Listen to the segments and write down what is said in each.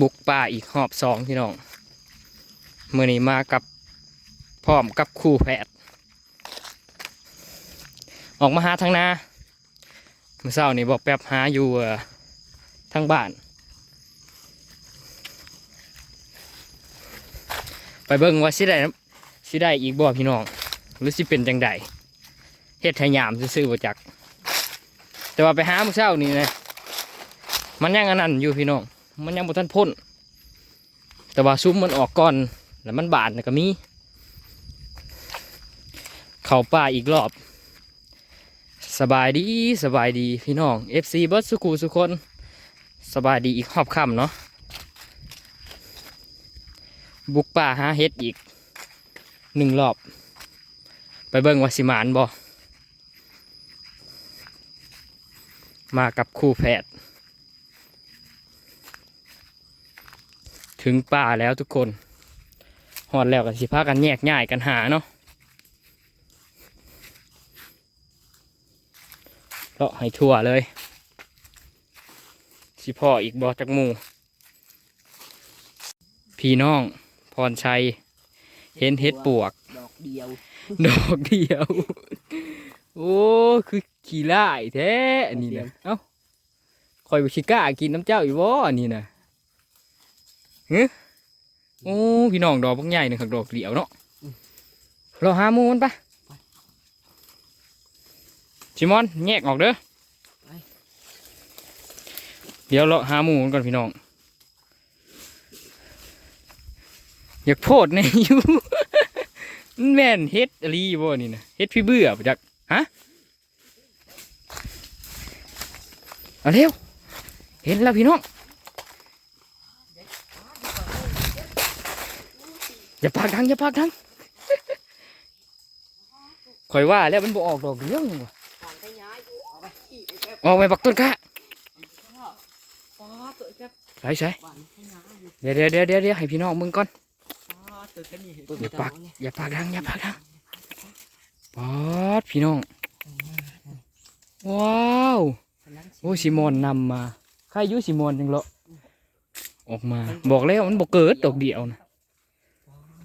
บุกป่าอีกหอบสองพี่น้องเมื่อนี้มากับพร้อมกับคู่แพทย์ออกมาหาทางนาเมื่อเช้านี่บอกแป๊บหาอยู่ทางบ้าน ไปเบิ่งว่าสิได้สิได้อีกบ่พี่น้องหรือสิเป็นจังใดเฮ็ดให้ยามซื่อๆบ่จัก แต่ว่าไปหาเมื่อเช้านี่นะมันยังอันนั้นอยู่พี่น้อง มันยังบ่ทันพ้นแต่ว่าซุ้มมันออกก่อนแล้วมันบาดนะก็มีเข้าป่าอีกรอบ สบายดีสบายดีพี่น้อง FC เบิร์ดสุกูสุคนสบายดีอีกรอบค่ำเนาะบุกป่าหาเฮ็ดอีกหนึ่งรอบ ไปเบิ่งว่าสิมานบ่มากับครูแพทย์ ถึงป่าแล้วทุกคนหอดแล้วกันสิพากันแยกย้ายกันหาเนาะเลาะให้ทั่วเลย สิพ่ออีกบอจากหมูพี่น้อง พรชัย เห็นเห็ดปวก ดอกเดียว ดอกเดียว โอ้ คือขี้ร้ายแท้อันนี้นะเอ้าคอยไปชิกล้ากินน้ำเจ้าอยู่บ่อันนี้นะ เฮ้โอ้พี่น้องดอกพวกใหญ่หนึ่งขักดอกเดียวเนาะเราหาหมูมันปะชิมอนแยกออกเด้อเดี๋ยวเราหาหมูมันก่อนพี่น้อง อยากโพดในอยู่มันแม่นเฮ็ดอหลีบ่นี่นะเฮ็ดพี่เบื่อปะจักฮะเอาเร็วเห็นแล้วพี่น้อง อย่าปากดังอย่าปากดังข่อยว่าแล้วมันบ่ออกดอกเรื่องว่ะออกไปปักต้นกะใช่ใช่เดี๋ยวเดี๋ยวเดี๋ยวเดี๋ยวเดี๋ยวให้พี่น้องมึงก่อนอย่าปากอย่าปากดังอย่าปากดังปอดพี่น้อง ว้าวโอ้ซิมอนนำมาใครอยุซิมอนจังเลาะออกมาบอกแล้วมันบอกเกิดดอกเดียวนะ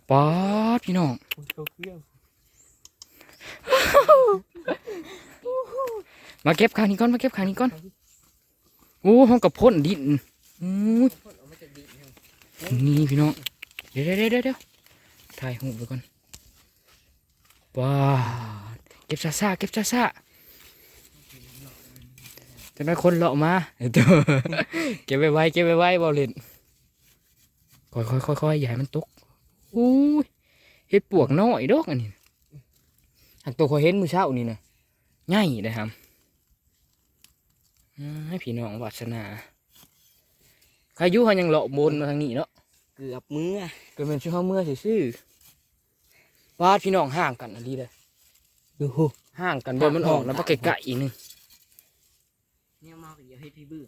ปอดพี่น้องมาเก็บขางนี้ก่อนมาเก็บขางนี้ก่อนโอ้ห้องกับพ่นดินอู้ยนี่พี่น้องเดี๋ยวเดี๋ยวเดี๋ยวเดี๋ยวถ่ายหูปไปก่อนว้าวเก็บซาซาเก็บซาซาจะได้คนเลาะมาเดี๋ยวเก็บไว้ไว้เก็บไว้ไว้บอลเล่นค่อยค่อยค่อยค่อยอย่าให้มันตก อู้ยเห็ดปวกน้อยดอกอันนี้หักตัวคอยเห็นมือเช้านี่นะง่ายเลยครับอ่าให้พี่น้องวาสนาใครอยุหันยังเลาะบนมาทางนี้เนาะเกือบมือก็เป็นชื่อเขาเมื่อซื่อๆว่าพี่น้องห่างกันอันนี้เลยดูห่างกันบนมันออกแล้วก็ไกลๆอีกหนึงเนี่ยมากเดี๋ยวให้พี่เบื่อ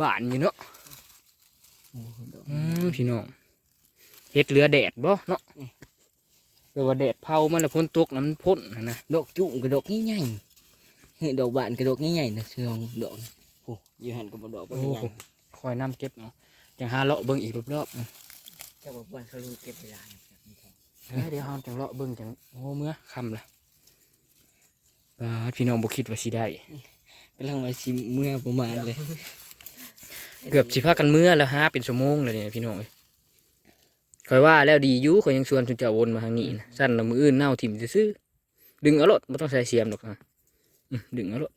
บ้านอยู่เนาะอืมพี่น้อง เฮ็ดเรือแดดบ่เนาะเรือว่าแดดเผามันแล้วพ้นตกน้ำมันพ่นนะนะดอกจุ่มกับดอกใหญ่ๆเฮ้ยดอกบานกับดอกใหญ่ๆนะเชื่องดอกโอ้ยหันกับดอกโอ้โหคอยน้ำเก็บเนาะจังหาเลาะเบิ่งอีกรอบๆเจ้าบอกว่าเขารู้เก็บเวลาเอ้ยเดี๋ยวเฮาจังเลาะเบิ่งจังโอ้เมื่อคำละอ่าพี่น้องบ่คิดว่าสิได้กำลังมาชิมเมื่อประมาณเลย เกือบสิพากันเมื่อแล้วฮะเป็นชั่วโมงเลยเนี่ยพี่น้องเอ้ย คอยว่าแล้วดีอยู่คอยยังชวนจุนจะวนมาทางนี้นะสั้นแล้วมืออื่นเน่าถิ่มซื่อๆดึงเอารถไม่ต้องใส่เสียมหรอกนะอืมดึงเอารถ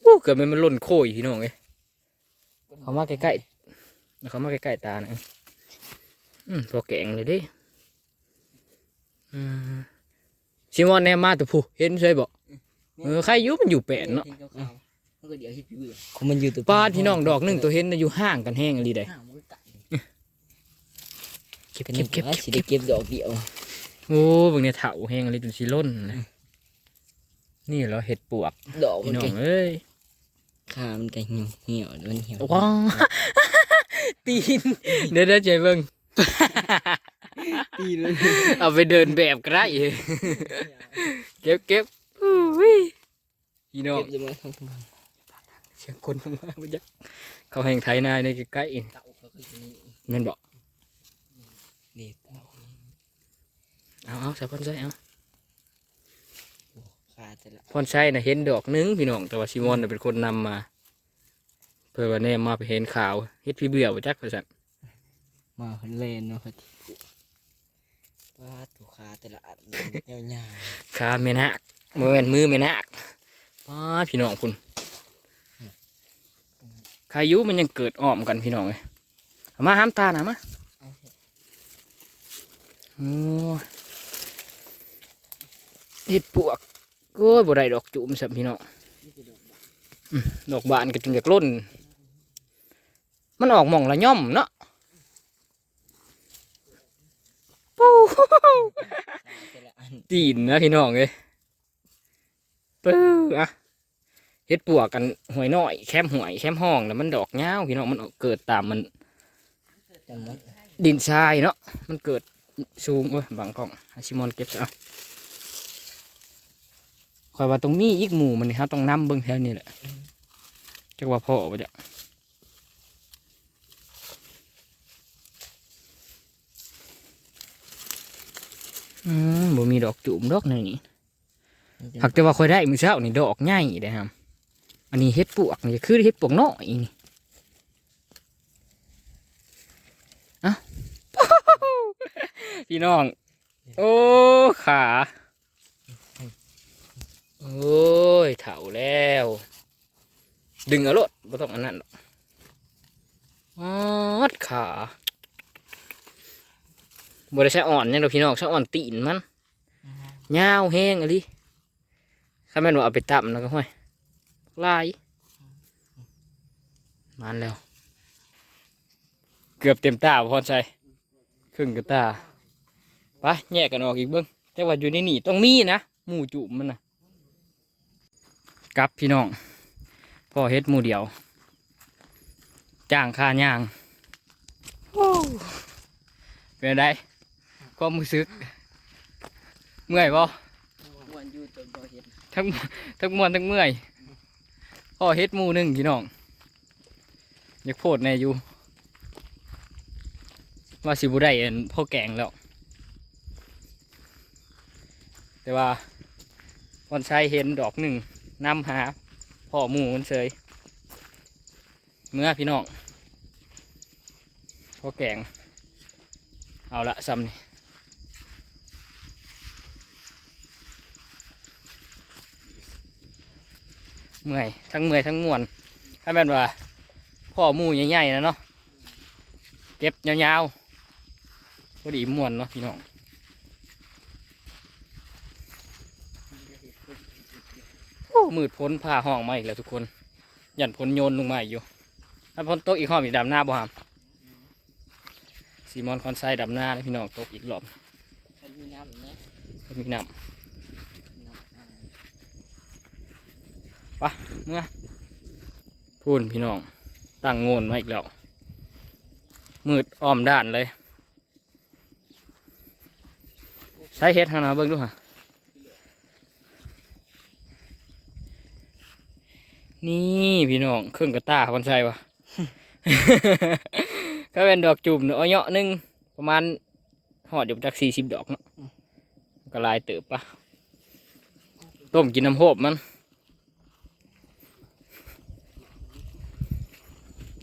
โอ้เกือบมันมันหล่นโค้ยพี่น้องเอ้ยเขามาใกล้ๆแล้วเขามาใกล้ๆตานะอืมพอแกงเลยเดิอืมชิมอนแนมมาแต่ผู้เห็นใช่บอกเออใครอยุมันอยู่แปดเนาะมันก็เดี๋ยวให้พี่เบื่อเขามันอยู่ตัวป้าดพี่น้องดอกหนึ่งตัวเห็นน่ะอยู่ห่างกันแห้งอะไรได้ห้างมันก็กัด เก็บก็เก็นี่บเก็บสิเก็ได้บเก็บดอกเดียวโอ้บางเนี่ยเถาแห้งอะไรจนสิล้นเลยนี่เหราเห็ดปวกดอกมัพี่นน้อก็งเอ้ยขามันก็เหี่ยวเหี่ยวมันเหี่ยวว้าวตีนเดี๋ยวเดี๋ยวใจเบิ่งตีเลยเอาไปเดินแบบก็ได้เก็บเก็บอุ้ยพี่น้องเก็บจะมาทำเสียงคนมากๆบ่จักเขาแห่งไทยนาในใกล้ๆนี่เต่าเขาคือนี่แม่นบอก เด็ดเต่า เอาเอาสะพอนใส่เอาขาดแต่ละพอนใส่น่ะเห็นดอกหนึงพี่น้องแต่ว่าซิมอนน่ะเป็นคนนำมา เพื่อว่าแน่มาไปเห็นข่าวเฮ็ดพี่เบื่อบ่จักว่าซั่นมาเพิ่นเล่นเนาะครับว่าตัวขาแต่ละอันยาวขาแม่นาคบ่แม่นมือแม่นาคป้าพี่น้องคุณใครอยุมันยังเกิดอ้อมกันพี่น้องเอ้ยเอามาห้ามตาหน่ะมาๆเอาโอ้ เฮ็ดปวกโอ้ยบ่ได้ดอกจุ่มสับพี่น้องดอกบานก็จึงจากล้น มันออกมองละย่อมเนาะปูตีนนะพี่น้องเอ้ยปื้อะเฮ็ดปวกกันหวยน้อยแคมหวยแคมห้องแล้วมันดอกเงาวพี่น้องมันเกิดตามมัน ดินทรายเนาะมันเกิดสูงเว้ยบางกล้องชิมอนเก็บซะเอา คอยว่าตรงนี้อีกหมู่มันนี่ครับต้องนำเบิ่งแถวนี้แหละจักว่าพ่อปะจ๊ะอืมบ่มีดอกจุ่มดอกในนี่หากแต่ว่าคอยได้มือเช้านี่ดอกใหญ่เด้อครับอันนี้เฮ็ดปวกนี่คือเฮ็ดปวกน้อยนี่พี่น้อง โอ้ขา โอ้ยเถาแล้ว ดึงเอารถไม่ต้องอันนั้นหรอกออดขาบริใช้อ่อนเนี่ยเราพี่น้องใช้อ่อนตีนมันยาวแห้งอะไรข้าแม่นว่าเอาไปตับแล้วก็ห้อยลายมันแล้ว เกือบเต็มตาพอใจครึ่งกับตาไปแยกกันออกอีกเบิ้งแต่ว่าอยู่ในนี่ต้องมีนะหมูจุ่มมันนะ กลับพี่น้องพ่อเฮ็ดมูเดียว จ้างค่าย่างเป็นไดความรู้สึก เมื่อยบ่ทั้งทั้งมวนทั้งเมื่อยพ่อเฮ็ดมูหนึ่งพี่น้องอยากโพดแน่อยู่ว่าสิบุได้เอ็นพ่อแกงแล้ว แต่ว่าวันชัยเห็นดอกหนึ่ง นำหาพ่อหมูมันเสยเมื่อพี่น้องพ่อแกง เอาละซ้ำนี่เมื่อยทั้งเมื่อยทั้งมวนถ้าแม่นว่าพ่อหมูใหญ่ๆนะเนาะเก็บยาวๆพอดีม่วนเนาะพี่น้อง โอ้ มืดพ้นผ่าห้องมาอีกแล้วทุกคน ยันพ้นโยนลงมาอีกอยู่ถ้าพ้นโต๊ะอีกห้องอีกดำหน้าบ่หามซีมอนคอนไซด์ดำหน้าเลยพี่น้องโต๊ะอีกรอบมันมีน้ำนะก็มีน้ำปะเมื่อพูนพี่น้องตั้งโงนมาอีกแล้ว มืดอ้อมด้านเลย ใช้เฮ็ดทางนาเบิ่งดูฮะ นี่พี่น้องเครื่องกระตาคนใช่ปะก็เป็นดอกจุ่มเนาะเอาเนาะหนึงประมาณหอดอยู่จากสี่สิบดอกเนาะก็หลายเติบปะต้มกินน้ำโหบมัน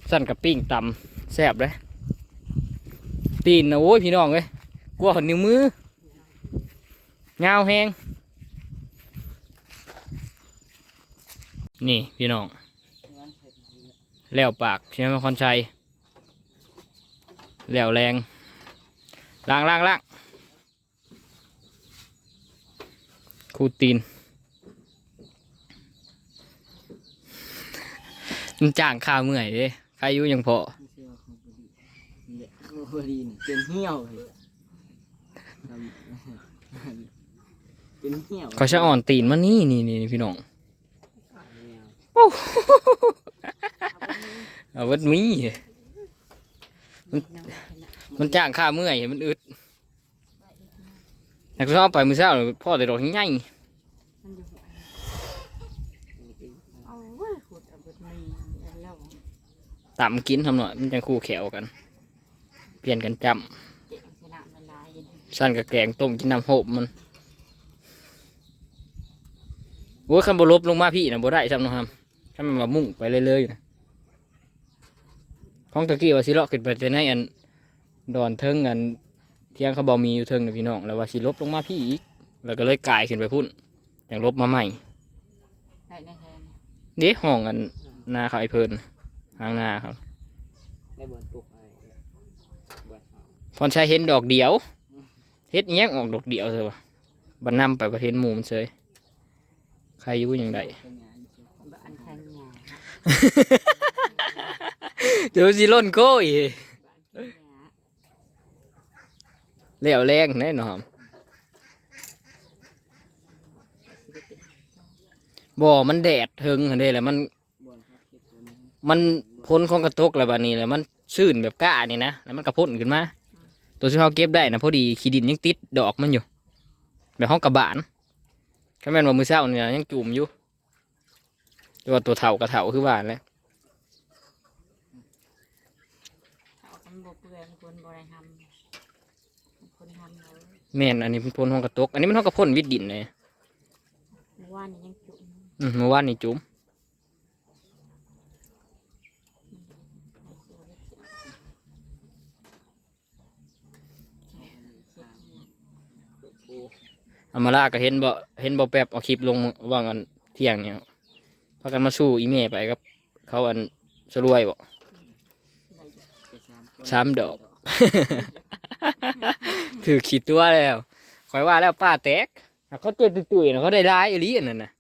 สั่นกับปิ้งตำแซ่บเลย ตีนนะโอ้ยพี่น้องเอ้ยกลัวขนนิ้วมือเงาวแหง นี่พี่น้องงั้นเสร็จแล้วแล้วปากใช่ไหมคอนชัยแล้วแรงล้างล้างล้างคูตีนมันจ้างข้าวเมื่อยเด้ใครอยู่ยังพอไม่ใช่ว่าของบดีเนี่ยของบดีนี่เป็นเหี้ยวเลยทำเป็นเหี้ยวเขาจะอ่อนตีนมานี่นี่นี่นี่พี่น้อง เอาวัดมีมันมันจ้างข้าเมื่อยมันอึดแต่ก็ชอบไปมือเช้าพ่อแต่ดอกใหญ่ายต่ำกินทำหน่อยมันจะคู่แขวกัน เปลี่ยนกันจำสั้นกับแกงต้มกินน้ำโหบมันโอ้ยคันบลบลงมาพี่นะบ่ได้ซ้ำนะครับามันมามุ่งไปเรื่อยๆนะของตะกี้ว่าสิเลาะขึ้นไปแต่ในอันดอนเทิงอันเที่ยงเขาบอมีอยู่เทิงนะพี่น้องแล้วว่าสิลบลงมาพี่อีกแล้วก็เลยกลายขึ้นไปพุ่นอย่างลบมาใหม่ได้ในแทนเด็ห้องอันนาเขาไอเพิ่นหางนาครับได้บอลปลุกไอ้บอลพรชัยเห็นดอกเดียวเฮ็ดอิหยังออกดอกเดียวเลยวะบันนำไปประเทศหมู่มันเฉยใครอยู่อย่างไร เดี๋ยวสิล่นโก้อีกบ้านแล้วแรงแน่นอนบ่มันแดดเทิงหั้นเด้แหละมัน มันพ้นของกระตกแล้วบัดนี้แหละมันซื่นแบบก้านี่นะแล้วมันกระพ่นขึ้นมา ตัวที่เขาเก็บได้นะพอดีขีดินยังติดดอกมันอยู่แบบห้องกระบานแค่แม่นว่ามือเช้าเนี่ยยังจุ่มอยู่ ตัวาตัวเถากระเถาคือบ้านแหล้วเขาทำบกเปลือยคนบริทำคนทำเราแม่นอันนี้เป็นพ้นห้องกระตก อันนี้มันห้องกระพ่นวิดดินเลยเมื่อวานนี้ยังจุ่มอืมเมื่อวานนี่จุ่มอามาลาก็เห็นบ่เห็นบ่แป๊บเอาคลิปลงว่างอันเที่ยงเนี่ย พากันมาสู้อีเมไปกับ เขาอันสรวยบ่เก็บสามคนสามดอก ถือขีดตัวแล้วคอยว่าแล้วป้าแตกอะเขาเจ็บตุยๆนะเขาได้ร้ายอีหลีอันนั้นนะ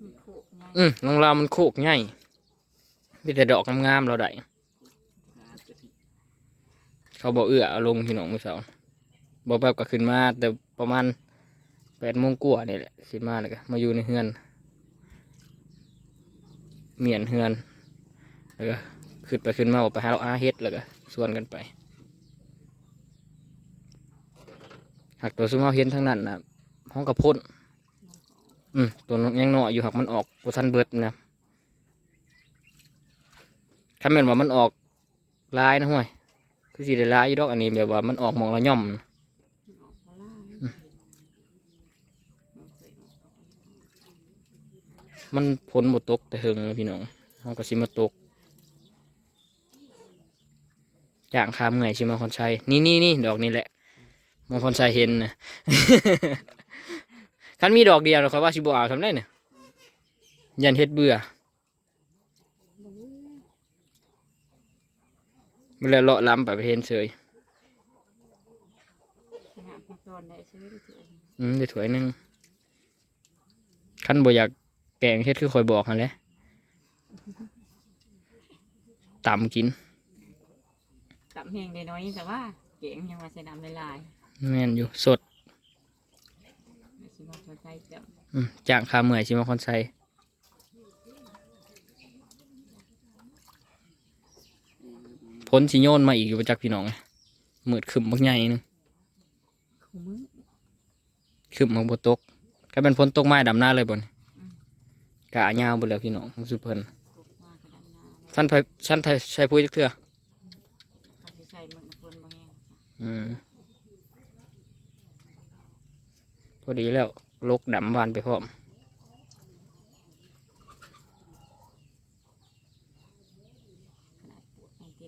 มันโขกไงอืมลองเรามันโคกง่ายมีแต่ดอกงามๆเราได้หาตัวที่เขาบอกเอื้อเอาลงที่หนองมือเสาบอกแบบก็ขึ้นมา แต่ประมาณแปดโมงกว่านี่แหละขึ้นมาแล้วก็มาอยู่ในเฮือน เมียนเฮือนแล้วก็ขึ้นไปขึ้นมาออกไปหาเอาอาเฮ็ดแล้วก็ส่วนกันไปหากตัวซุ่มเราเห็นทั้งนั้นนะห้องกระพ่นอืมตัวน้องยังหน้อยอยู่หักมันออกโปทันเบิดนะถ้าแม่นว่ามันออกลายนะห่วยคือสีได้ลายอยู่ดอกอันนี้แบบว่ามันออกมองละย่อมกมาล่า มันพ้นบตกแต่เฮิงนะพี่น้องเขาก็สิมาตกอย่างคามไงชิมาคอนชัยนี่นี่นี่ดอกนี้แหละมองคอนชัยเห็นนะคันมีดอกเดียวเราคอยว่าสิบเอาทำได้เนี่ยยันเฮ็ดเบื่อเวลาเลาะล้ำไปไปเห็นเฉยขนาดมาตอนได้ซื้อได้ถืออืมได้ถ้วยหนึงคันบ่อยาก แกงเฮ็ดคือคอยบอกหันแหละตำกินตับแห้งได้น้อยแต่ว่าเก่งยังมาใส่น้ำลายแม่นอยู่สดไม่ใช่ว่าเขาใช้จับอืมจ้างคาเมื่อยชิมาคอนไซพ้นชิโยนมาอีกอยู่ประจักพี่น้องไงมืดขึ้นบักใหญ่หนึงคู่มือขึ้นมาบตกก็เป็นพ้นตกไม้ดำหน้าเลยบน กะยาวบนแล้วพี่น้องรู้สุเพิ่นตกมากระดันหน้าสั้นไปสั้นไทยใช้พูดจักเถื่อเขาจะใส่มันคนบางแห่งอืมพอดีแล้วลกดำบานไปพร้อม ขนาดปวดยังเ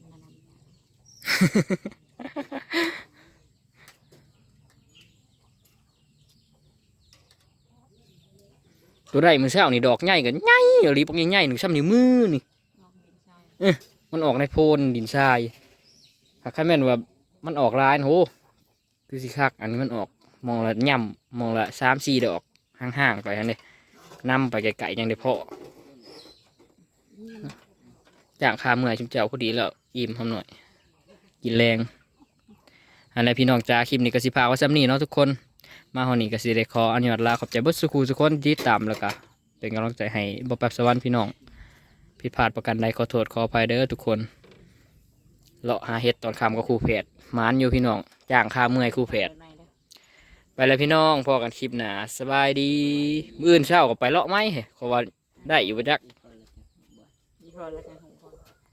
ตัวได้มือเช้านี่ดอกใหญ่กันใหญ่อะไรพวกใหญ่ๆหนูซ้ำนิ้วมือนี่ลองดินใส่มันออกในโพนดินทรายหากใครแม่นว่ามันออกลายโหคือสิคักอันนี้มันออกมองละย่ำมองละสามสี่ดอกห่างๆไปอันนี้นำไปไกลๆยังได้พอจางคาเมื่อยชิมเจ้าพอดีแล้วอิ่มทำหน่อย กินแรงอันนี้พี่น้องจ้าคลิปนี้ก็สิพาว่าซ้ำนี่เนาะทุกคน มาหอนี้ก็สิได้ขออนุญาตลาขอบใจเบิดสุขูทุกคนที่ตามแล้วก็เป็นกำลังใจให้บ่แป๊บสวรรค์พี่น้องผิดพลาดประการใดขอโทษขออภัยเด้อทุกคนเลาะหาเห็ดตอนคำก็ครูเพจมานอยู่พี่น้องจ้างค่าเมื่อยครูเพจใหม่ๆเด้อไปแล้วพี่น้องพอกันคลิปหนาสบายดีมื้ออื่นเช้าก็ไปเลาะไม้เหรอเขาว่าได้อยู่ประจักนละจักรบอลยี่ห้อละกัน